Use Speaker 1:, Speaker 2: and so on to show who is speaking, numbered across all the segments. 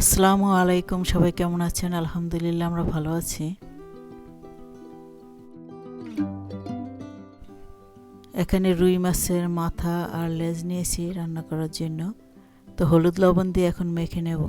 Speaker 1: আসসালামু আলাইকুম, সবাই কেমন আছেন? আলহামদুলিল্লাহ, আমরা ভালো আছি। এখানে রুই মাছের মাথা আর লেজ নিয়েছি রান্না করার জন্য। তো হলুদ লবণ দিয়ে এখন মেখে নেব।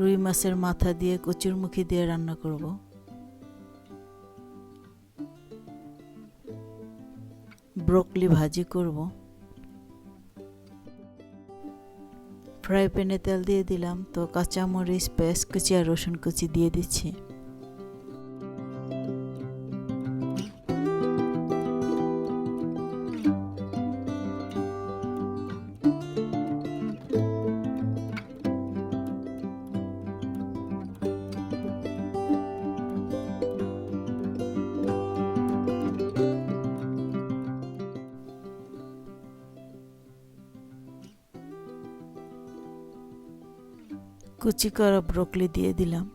Speaker 1: রুই মাছের মাথা দিয়ে কচুরমুখী দিয়ে রান্না করব। ব্রোকলি ভাজি করব। ফ্রাই প্যানে তেল দিয়ে দিলাম, তো কাঁচামরিচ পেঁয়াজ কুচি আর রসুন কুচি দিয়ে দিচ্ছি। কুচি করা ব্রোকলি দিয়ে দিলাম।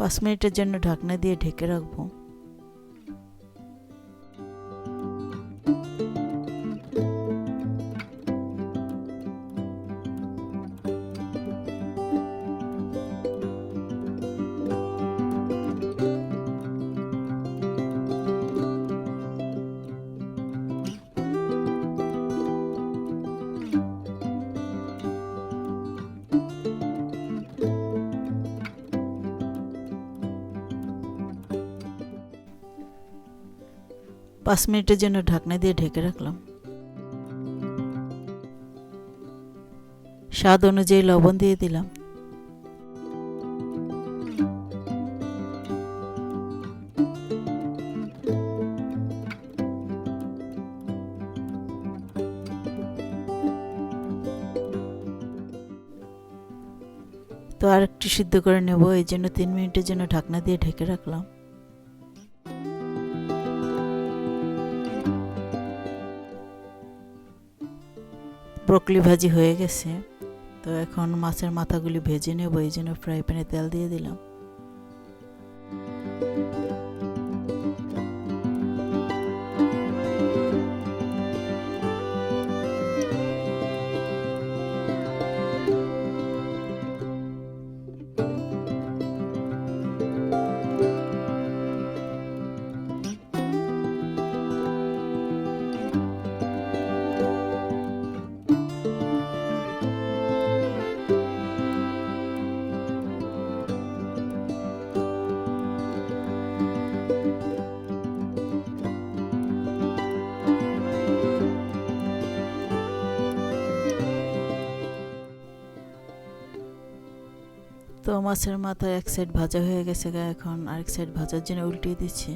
Speaker 1: পাঁচ মিনিটের জন্য ঢাকনা দিয়ে ঢেকে রাখব। পাঁচ মিনিটের জন্য ঢাকনা দিয়ে ঢেকে রাখলাম। স্বাদ অনুযায়ী লবণ দিয়ে দিলাম। তো আর একটু সিদ্ধ করে নেব, এই জন্য তিন মিনিটের জন্য ঢাকনা দিয়ে ঢেকে রাখলাম। ব্রকলি ভাজি হয়ে গেছে। তো এখন মাছের মাথাগুলি ভেজে নেব, এই জন্য ফ্রাই প্যানে তেল দিয়ে দিলাম। তো মাছের মাথায় এক সাইড ভাজা হয়ে গেছে গা, এখন আরেক সাইড ভাজার জন্য উল্টিয়ে দিচ্ছি।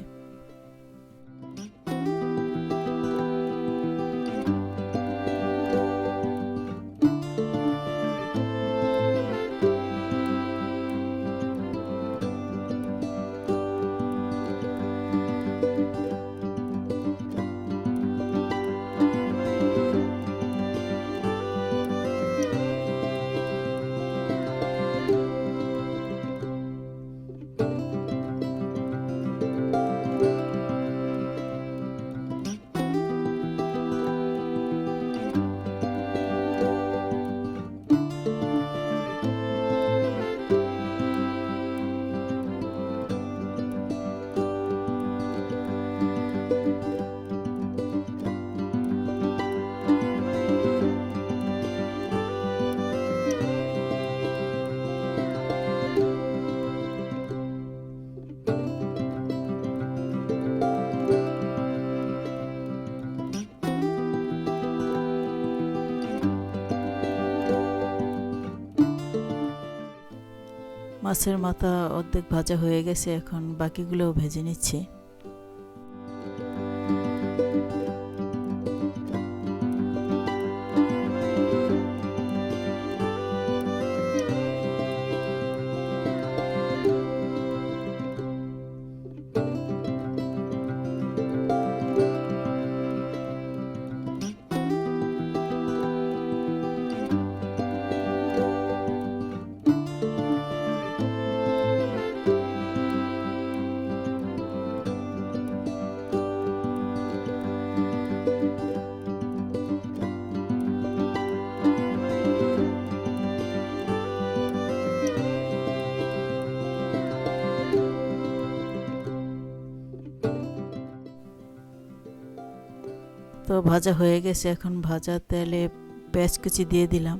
Speaker 1: মাছের মাথা অর্ধেক ভাজা হয়ে গেছে এখন বাকিগুলোও ভেজে নিচ্ছি। ভাজা হয়ে গেছে এখন ভাজা তেলে পেঁয়াজ কুচি দিয়ে দিলাম।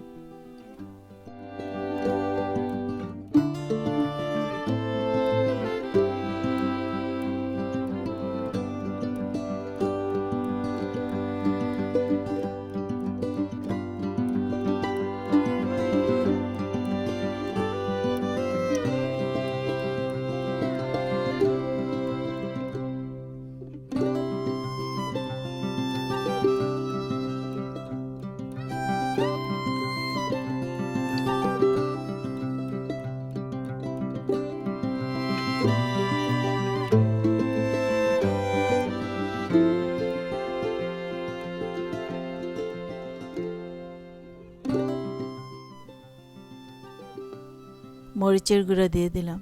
Speaker 1: মরিচের গুঁড়া দিয়ে দিলাম।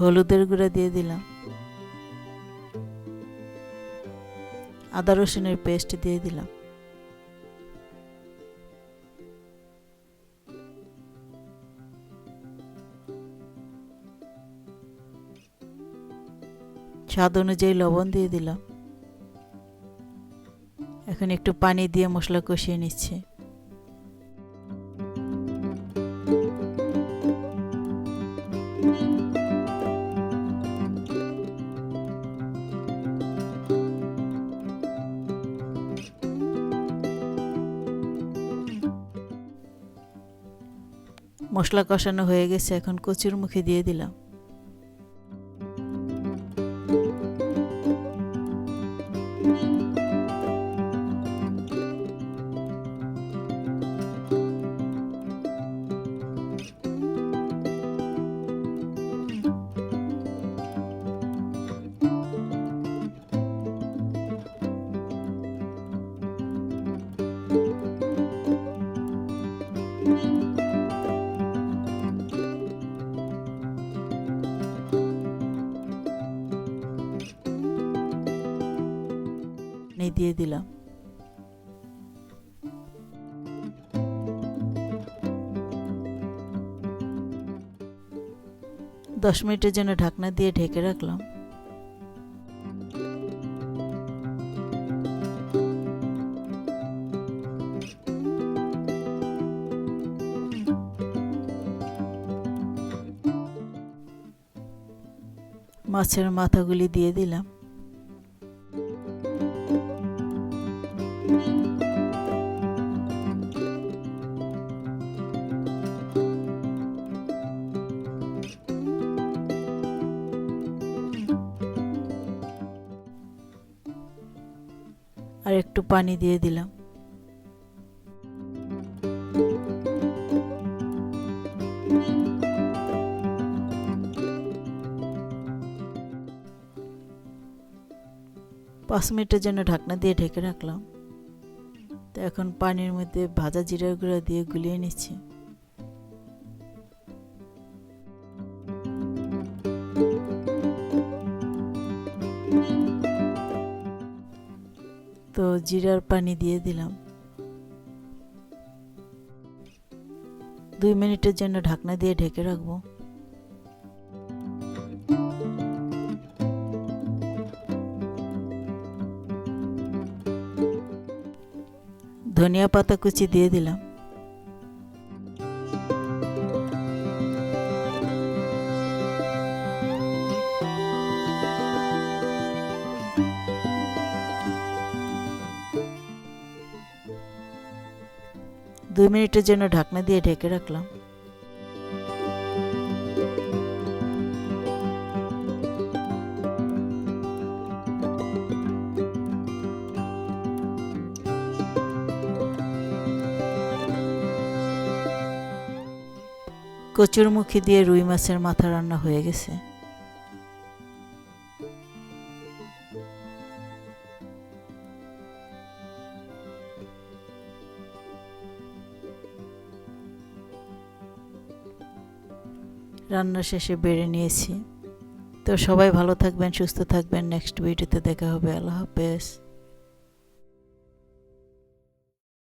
Speaker 1: হলুদের গুঁড়া দিয়ে দিলাম। আদা রসুনের পেস্ট দিয়ে দিলাম। স্বাদ অনুযায়ী লবণ দিয়ে দিলাম। এখন একটু পানি দিয়ে মশলা কষিয়ে নিচ্ছে। মশলা কষানো হয়ে গেছে, এখন কচুর মুখে দিয়ে দিলাম। দিয়ে দিলাম। দশ মিনিটের জন্য ঢাকনা দিয়ে ঢেকে রাখলাম। মাছের মাথাগুলি দিয়ে দিলাম। একটু পানি দিয়ে দিলাম। পাঁচ মিনিটের জন্য ঢাকনা দিয়ে ঢেকে রাখলাম। তো এখন পানির মধ্যে ভাজা জিরার গুঁড়া দিয়ে গুলিয়ে নিচ্ছি। তো জিরার পানি দিয়ে দিলাম। দুই মিনিটের জন্য ঢাকনা দিয়ে ঢেকে রাখব। ধনিয়া পাতা কুচি দিয়ে দিলাম। দুই মিনিটের জন্য ঢাকনা দিয়ে ঢেকে রাখলাম। কচুর কচুরমুখী দিয়ে রুই মাছের মাথা রান্না হয়ে গেছে। রান্না শেষে বেড়ে নিয়েছি। তো সবাই ভালো থাকবেন, সুস্থ থাকবেন। নেক্সট ভিডিওতে দেখা হবে। আল্লাহ হাফেজ।